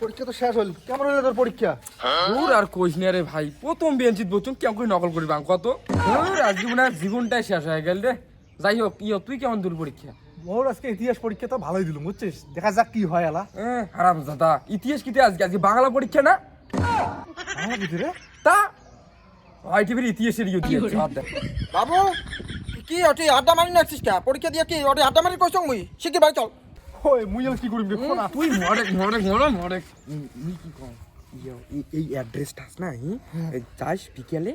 পরীক্ষা তো শেষ হল কেমন হলো তোর পরীক্ষা? দূর আর কইস না রে ভাই প্রথম বেঞ্চিত বলছুন কেমন করে নকল করি বাং কত? দূর আজ জীবনের জীবনটাই শেষ হয়ে গেল রে। যাই হোক ইয় তুই কেমন দূর পরীক্ষা? মোর আজকে ইতিহাস পরীক্ষা তো ভালোই দিল বুঝছিস? দেখা যাক কি হয় আলা এ হারাম দাদা ইতিহাস কিতে আজকে আজকে বাংলা পরীক্ষা না? আমার কিছু রে? তা? ভাই টিভির ইতিহাসের ইয়ে দিয়েছে দে। বাবু কি ওটি আড্ডা মারি নাছিস কা? পরীক্ষা দিয়ে কি ওটি আড্ডা মারি কইছ মুই? শিখি বাড়ি চল। ওই মুই কি করিম রে ফোন তুই মরেক মরেক মরে মরেক। ই কি কম? এই- এই অ্যাড্রেসটা আস না যাস বিকেলে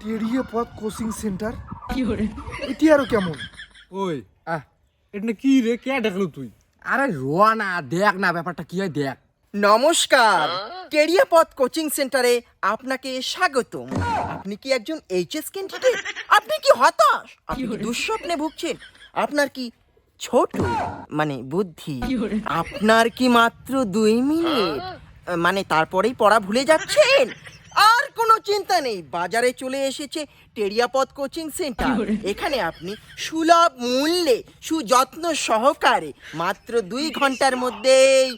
টেরিয়ে পথ কোচিং সেন্টার? এটি আরও কেমন? ওই আহ এটা কি রে কে ডাকলো তুই? আরে রোয়া না দেখ না ব্যাপারটা কি হয় দেখ। নমস্কার কেরিয়াপথ কোচিং সেন্টারে আপনাকে স্বাগতম। আপনি কি একজন এইচএস ক্যান্ডিডেট আপনি কি হতাশ? আপনি কি দুঃস্বপ্নে ভুগছেন? আপনার কি ছোট? মানে বুদ্ধি? আপনার কি মাত্র দুই মিনিট? মানে তারপরেই পড়া ভুলে যাচ্ছেন? আর কোনো চিন্তা নেই। বাজারে চলে এসেছে টেরিয়াপথ কোচিং সেন্টার। এখানে আপনি সুলভ মূল্যে সুযত্ন সহকারে মাত্র দুই ঘণ্টার মধ্যেই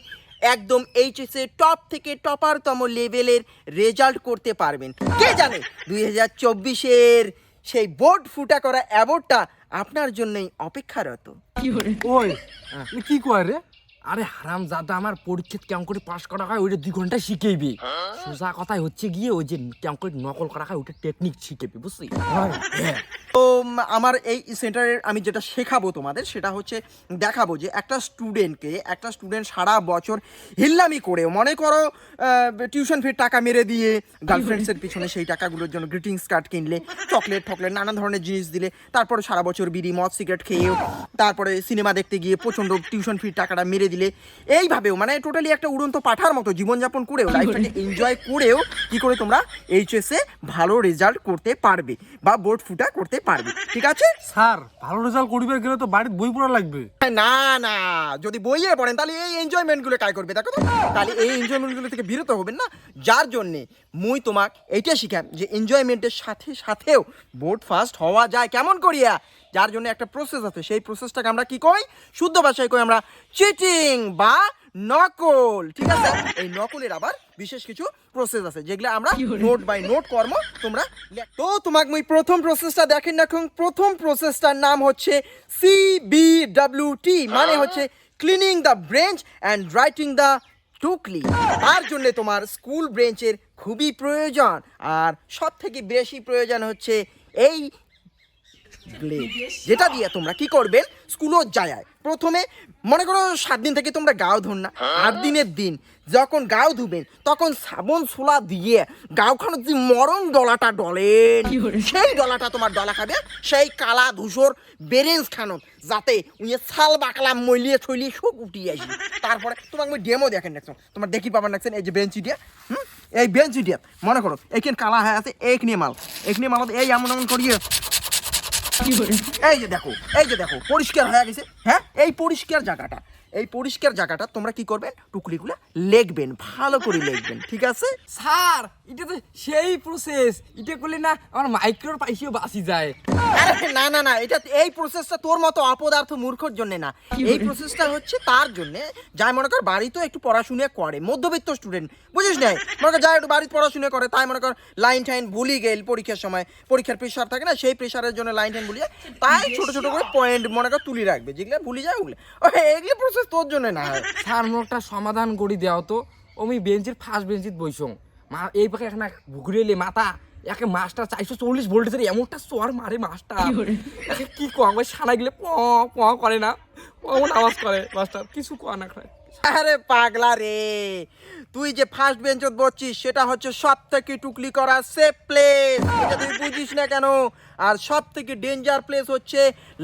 একদম এইচএস এর টপ থেকে টপারতম লেভেলের রেজাল্ট করতে পারবেন। কে জানে? দুই হাজার চব্বিশের সেই বোর্ড ফুটা করা অ্যাওয়ার্ডটা আপনার জন্যই অপেক্ষারত। ওই কি কয় রে? আরে হারাম জাদা আমার পরীক্ষা কেমন করে পাশ করা হয় ওইটা দুই ঘণ্টা শিখেইবি। সোজা কথাই হচ্ছে গিয়ে ওই যে কেমন করে নকল করা হয় ওইটা টেকনিক শিখেবি বুঝলি? হ্যাঁ। তো আমার এই সেন্টারের আমি যেটা শেখাবো তোমাদের সেটা হচ্ছে দেখাবো যে একটা স্টুডেন্টকে একটা স্টুডেন্ট সারা বছর হিল্লামি করে মনে করো টিউশন ফির টাকা মেরে দিয়ে গার্লফ্রেন্ডসের পিছনে সেই টাকাগুলোর জন্য গ্রিটিংস কার্ড কিনলে চকলেট টকলেট নানা ধরনের জিনিস দিলে তারপরে সারা বছর বিড়ি মদ সিগারেট খেয়েও তারপরে সিনেমা দেখতে গিয়ে প্রচণ্ড টিউশন ফির টাকাটা মেরে দিলে এইভাবেও মানে টোটালি একটা উড়ন্ত পাঠার মতো জীবনযাপন করেও লাইফটাকে এনজয় করেও কি করে তোমরা এইচএসে ভালো রেজাল্ট করতে পারবে বা বোর্ড ফুটা করতে পারবে। ঠিক আছে? স্যার ভালো রেজাল্ট করবে গেলে তো বাড়ির বই পড়া লাগবে। না না যদি বইয়ে পড়েন তাহলে এই এনজয়মেন্টগুলো কাজ করবে? দেখো তো তাহলে এই এনজয়মেন্টগুলো থেকে বিরত হবেন না। যার জন্যে মুই তোমাক এইটা শিখাম যে এনজয়মেন্টের সাথে সাথেও বোর্ড ফার্স্ট হওয়া যায় কেমন করিয়া? যার জন্য একটা প্রসেস আছে। সেই প্রসেসটাকে আমরা কি কই? শুদ্ধ ভাষায় কই আমরা? চিটিং বা নকল ঠিক আছে? এই নকলের আবার বিশেষ কিছু প্রসেস আছে যেগুলো আমরা নোট বাই নোট কর্ম তোমরা তো তোমাকে মুই প্রথম প্রসেসটা দেখেন না এখন। প্রথম প্রসেসটার নাম হচ্ছে সিবিডব্লিউটি মানে হচ্ছে cleaning the bench and writing the টুকলি। তার জন্য তোমার স্কুল ব্রেঞ্চের খুবই প্রয়োজন। আর সব থেকে বেশি প্রয়োজন হচ্ছে এই ব্লেড যেটা দিয়ে তোমরা কি করবেন স্কুলও যায় প্রথমে মনে করো সাত দিন থেকে তোমরা গাও ধর না। আট দিনের দিন যখন গাও ধুবেন তখন সাবন সোলা দিয়ে গাওখানো যে মরণ ডলাটা ডলেন সেই ডলাটা তোমার ডলা খাবে সেই কালা ধূসর বেরেন্স খানো যাতে উনি ছাল বাকলা মলিয়ে ছলিয়ে সব উঠিয়ে আসবে তারপরে তোমাকে আমি ডেমো দেখেন দেখছ তোমার দেখি পাবার দেখছেন এই যে বেঞ্চি দিয়ে হুম? এই বেঞ্চি দিয়ে মনে করো এইখানে কালা হয়ে আছে এক নিয়ে মাল। এক নিয়ে মাল এই এমন এমন করিয়ে। এই যে দেখো এই যে দেখো পরিষ্কার হয়ে গেছে। হ্যাঁ এই পরিষ্কার জায়গাটা এই পরিষ্কার জায়গাটা তোমরা কি করবে? টুকলিগুলো লিখবেন ভালো করে লেখবেন ঠিক আছে? স্যার! এটা তো সেই প্রসেস এটা করলে না আমার মাইক্রোর পাইসিও বাঁচি যায়। আরে না না না এটা এই প্রসেসটা তোর মতো অপদার্থ মূর্খর জন্য না। এই প্রসেসটা হচ্ছে তার জন্য যাই মনে কর বাড়িতেও একটু পড়াশুনে করে মধ্যবিত্ত স্টুডেন্ট বুঝিস না মনে কর যাই একটু বাড়িতে পড়াশুনে করে তাই মনে কর লাইন টাইন ভুলি গেল পরীক্ষার সময় পরীক্ষার প্রেশার থাকে না সেই প্রেশারের জন্য লাইন টাইন ভুলি যায় তাই ছোট ছোট করে পয়েন্ট মনে কর তুলি রাখবে যেগুলো ভুলি যায় ওগুলো। এগুলো প্রসেস তোর জন্য না। স্যার একটা সমাধান করি দেওয়া তো আমি বেঞ্চের ফার্স্ট বেঞ্চিত বইসং মা এই পাখে এখন ঘুরে এলে মাথা একে মাস্টার চারশো চল্লিশ ভোল্টেজের এমনটা সোয়ার মারে মাস্টার। একে কি কম ওই সানা গেলে প প করে না। এমন আওয়াজ করে মাস্টার। কিছু কয় না খায়। আরে পাগলা রে তুই যে ফার্স্ট বেঞ্চত বসছিস সেটা হচ্ছে সব থেকে টুকলি করা সেফ প্লেস এটা তুই বুঝিস না কেন? আর সব থেকে ডেঞ্জার প্লেস হচ্ছে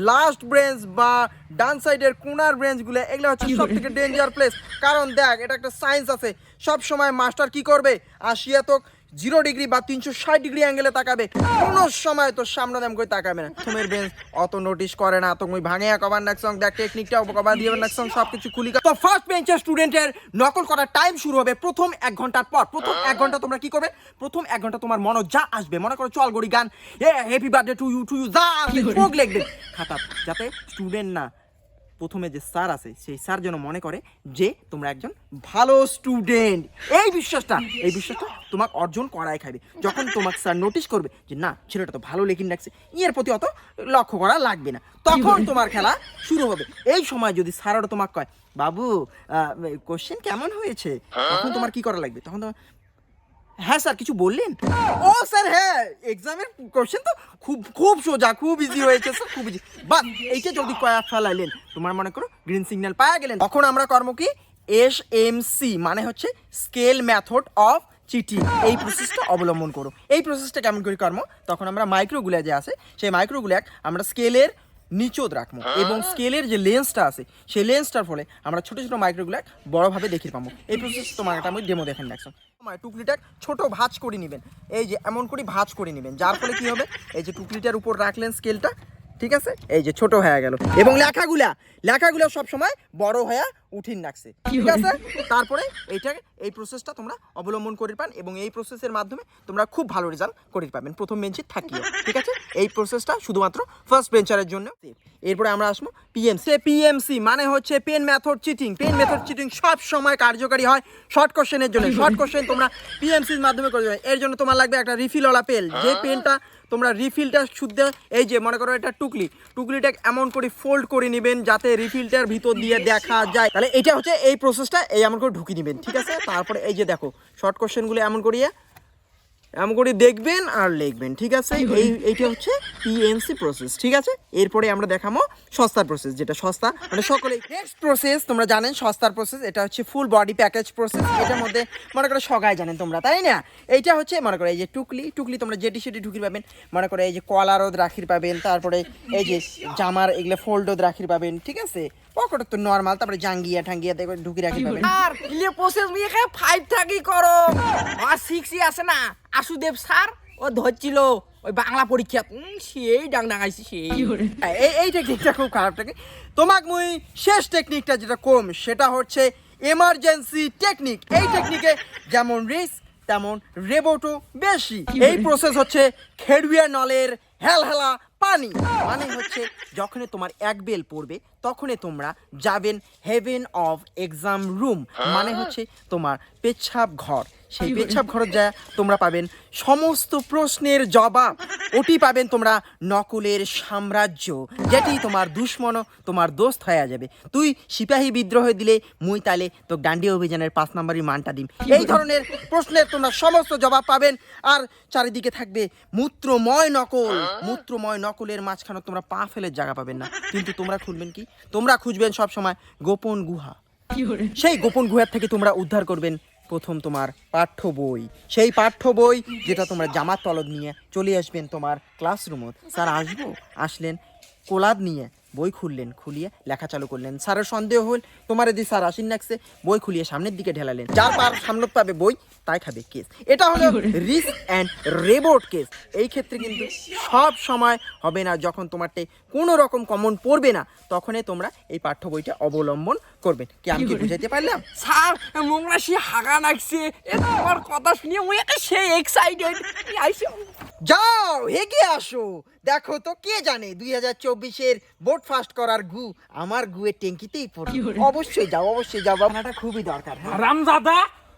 লাস্ট ব্রেঞ্চ বা ডান সাইডের কোনার ব্রেঞ্চগুলো এগুলো হচ্ছে সব থেকে ডেঞ্জার প্লেস কারণ দেখ এটা একটা সায়েন্স আছে। সব সময় মাস্টার কি করবে? আসিয়া তো জিরো ডিগ্রি বা তিনশো ষাট ডিগ্রি অ্যাঙ্গেলে তাকাবে। কোনো সময় তোর সামনে দাম করে তাকাবে না। তোমার বেঞ্চ অত নোটিস করে না তুমি ভাঙে কবার নাকসং দেখ টেকনিকটা কবার দিয়ে নাকসং সব কিছু খুলি তো ফার্স্ট বেঞ্চের স্টুডেন্টের নকল করার টাইম শুরু হবে প্রথম এক ঘণ্টার পর। প্রথম এক ঘণ্টা তোমরা কি করবে? প্রথম এক ঘণ্টা তোমার মনে যা আসবে মনে করো চল গড়ি গান। এ happy birthday to you to you যা আসবে লিখবে। খাতা যাতে স্টুডেন্ট না প্রথমে যে স্যার আছে সেই স্যার যেন মনে করে যে তোমরা একজন ভালো স্টুডেন্ট। এই বিশ্বাসটা এই বিশ্বাসটা তোমাকে অর্জন করাই খাবে যখন তোমাকে স্যার নোটিশ করবে যে না ছেলেটা তো ভালো লেখিন রাখছে ইয়ের প্রতি অত লক্ষ্য করা লাগবে না। তখন তোমার খেলা শুরু হবে। এই সময় যদি স্যাররা তোমাকে কয় বাবু কোশ্চেন কেমন হয়েছে? তখন তোমার কি করা লাগবে? তখন তোমার হ্যাঁ স্যার, কিছু বললেন? ও স্যার হ্যাঁ এক্সামের কোশ্চেন তো খুব খুব সোজা, খুব ইজি হয়েছে স্যার খুব ইজি বাট এইটা যদি কয়া ফেলাইলেন, তোমার মনে করো গ্রিন সিগন্যাল পাওয়া গেলেন। তখন আমরা কর্ম কি? এস এম সি মানে হচ্ছে স্কেল মেথড অফ চিঠি এই প্রসেসটা অবলম্বন করো। এই প্রসেসটা কেমন করি কর্ম তখন আমরা মাইক্রোগুলা যে আছে, সেই মাইক্রোগুলা আমরা স্কেলের নিচোদ রাখব। এবং স্কেলের যে লেন্সটা আছে সেই লেন্সটার ফলে আমরা ছোট ছোট মাইক্রোগুলো বড়োভাবে দেখতে পাবো। এই প্রসেস তোমার একটা আমি ডেমো দেখেন দেখছ তোমার টুকলিটা ছোট ভাঁজ করে নেবেন। এই যে এমন করে ভাঁজ করে নেবেন যার ফলে কি হবে? এই যে টুকলিটার উপর রাখলেন স্কেলটা ঠিক আছে? এই যে ছোট হয়ে গেল। এবং লেখাগুলা লেখাগুলো সবসময় বড় হয়ে উঠিন রাখছে ঠিক আছে? তারপরে এইটা এই প্রসেসটা তোমরা অবলম্বন করে পান এবং এই প্রসেসের মাধ্যমে তোমরা খুব ভালো রেজাল্ট করে পাবেন। প্রথম বেঞ্চে থাকিও ঠিক আছে? এই প্রসেসটা শুধুমাত্র ফার্স্ট বেঞ্চারের জন্য। এরপরে আমরা আসব পিএমসি পিএমসি মানে হচ্ছে pen method cheating pen method cheating সব সময় কার্যকারী হয় শর্ট কোশ্চেনের জন্য। শর্ট কোশ্চেন তোমরা পিএমসির মাধ্যমে করে দেবে। এর জন্য তোমার লাগবে একটা রিফিলওয়ালা পেন যে পেনটা তোমরা রিফিলটা শুদ্ধ এই যে মনে করো এটা টুকলি। টুকলিটা এমন করে ফোল্ড করে নেবেন যাতে রিফিলটার ভিতর দিয়ে দেখা যায়। তাহলে এটা হচ্ছে এই প্রসেসটা এই এমন করে ঢুকিয়ে নেবেন ঠিক আছে? তারপরে এই যে দেখো শর্ট কোশ্চেনগুলো এমন করিয়ে এমন করে দেখবেন আর লিখবেন ঠিক আছে? এই এইটা হচ্ছে পিএনসি প্রসেস ঠিক আছে? এরপরে আমরা দেখাবো সস্তার প্রসেস যেটা সস্তা। মানে সকলেই নেক্সট প্রসেস তোমরা জানেন সস্তার প্রসেস এটা হচ্ছে ফুল বডি প্যাকেজ প্রসেস এটার মধ্যে মনে করো সগাই জানেন তোমরা তাই না? এইটা হচ্ছে মনে করো এই যে টুকলি টুকলি তোমরা যেটি সেটি ঢুকির পাবেন। মনে করো এই যে কলারও রাখির পাবেন তারপরে এই যে জামার এগুলো ফোল্ডও রাখির পাবেন ঠিক আছে? পকেট তো নর্মাল তারপরে জাঙ্গিয়া ঠাঙ্গিয়া দেখবে ঢুকি রাখি পাবেন। আর প্রসেস এখানে ফাইভ থাকি করো। আর সিক্সই আছে না। আশুদেব স্যার ও ধরছিল ওই বাংলা পরীক্ষা। সেই ডাং ডাঙাইছি সেই। হ্যাঁ, এই এই টেকনিকটা খুব খারাপ টেকনিক তোমাক মুই শেষ টেকনিকটা যেটা কম সেটা হচ্ছে এমার্জেন্সি টেকনিক এই টেকনিকে যেমন রিস্ক তেমন রেবোটো বেশি। এই প্রসেস হচ্ছে খেড়ুয়া নলের হেলহেলা পানি। মানে হচ্ছে যখনই তোমার এক বেল পড়বে তখনই তোমরা যাবেন হেভেন অফ এক্সাম রুম মানে হচ্ছে তোমার পেচ্ছাপ ঘর। সেই পেচ্ছাপ ঘরে যা তোমরা পাবেন সমস্ত প্রশ্নের জবাব। ওটি পাবেন তোমরা নকলের সাম্রাজ্য যেটি তোমার দুশ্মন তোমার দোস্ত হয়ে যাবে। তুই সিপাহী বিদ্রোহ দিলে মুই তালে তো ডান্ডি অভিযানের পাঁচ নম্বরই মানটা দিম। এই ধরনের প্রশ্নের তোমরা সমস্ত জবাব পাবেন আর চারিদিকে থাকবে মূত্রময় নকল। মূত্রময় নকলের মাঝখানে তোমরা পা ফেলে জায়গা পাবেন না। কিন্তু তোমরা খুঁজবেন কি? তোমরা খুঁজবেন সব সময় গোপন গুহা। সেই গোপন গুহার থেকে তোমরা উদ্ধার করবেন প্রথম তোমার পাঠ্য বই। সেই পাঠ্য বই যেটা তোমরা জামার তলব নিয়ে চলে আসবেন তোমার ক্লাসরুমত স্যার আসব? আসলেন কোলাদ নিয়ে। বই খুললেন খুলিয়ে লেখা চালু করলেন। স্যারের সন্দেহ হল তোমার এদি স্যার আসিন নাকছে বই খুলিয়ে সামনের দিকে ঢেলালেন। যার পার সামনে পাবে বই তাই খাবে কেস এটা হলো রিস্ক অ্যান্ড রেবোর্ড কেস এই ক্ষেত্রে কিন্তু সব সময় হবে না যখন তোমারটে কোনো রকম কমন পড়বে না তখনই তোমরা এই পাঠ্য বইটা অবলম্বন করবেন কি আমি কি বুঝাইতে পারলাম? স্যার মোংরা সে হাগা নাকছে এ তোমার কথা শুনিয়ে মুই একটা সেই এক্সাইটেড যাও এগিয়ে আসো। দেখো তো কে জানে দুই হাজার চব্বিশের বোর্ড ফাস্ট করার গু আমার গুয়ের ট্যাঙ্কিতেই পড়বে অবশ্যই যাও অবশ্যই যাও বাবনাটা খুবই দরকার হ্যাঁ। রামদাদা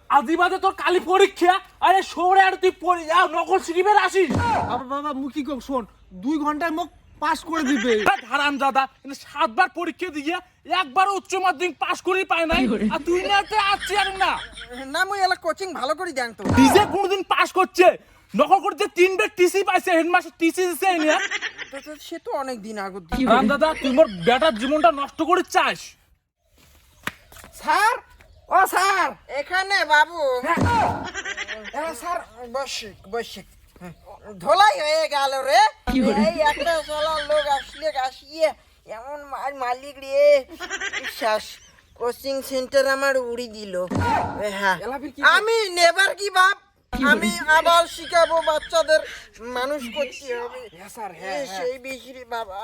আজিবাদে তোর কালি পরীক্ষা? আরে সরে আর তুই পড়ে যা নকল শিখিবের আসিস। বাবা বাবা মুখি কম শোন দুই ঘন্টায় মুখ পাস করে দিবে। হারাম দাদা সাতবার পরীক্ষা দিয়ে একবার উচ্চ মাধ্যমিক পাশ করেই পায় নাই। আর তুই না তো আসছি আর না। না মুই এলা কোচিং ভালো করে জান তো। নিজে কোনদিন পাশ করছে। নকল করতে তিনবার টিসি পাইছে হেডমাস্টার টিসি দিছে সে তো অনেক দিন আগত রাম দাদা তুই মোর বেটার জীবনটা নষ্ট করে চাস। স্যার ও স্যার। এখানে বাবু। এবার স্যার বসে বসে ধোলাই হয়ে গেল রে। এই একটা চলার লোক আসলে আসিয়ে এমন মার মালিক রে। বিশ্বাস কোচিং সেন্টার আমার উড়ি দিল। হ্যাঁ আমি নেবার কি বাপ? আমি আবার শিখাবো বাচ্চাদের মানুষ করছি হবে। স্যার হ্যাঁ এই সেই বিক্রি বাবা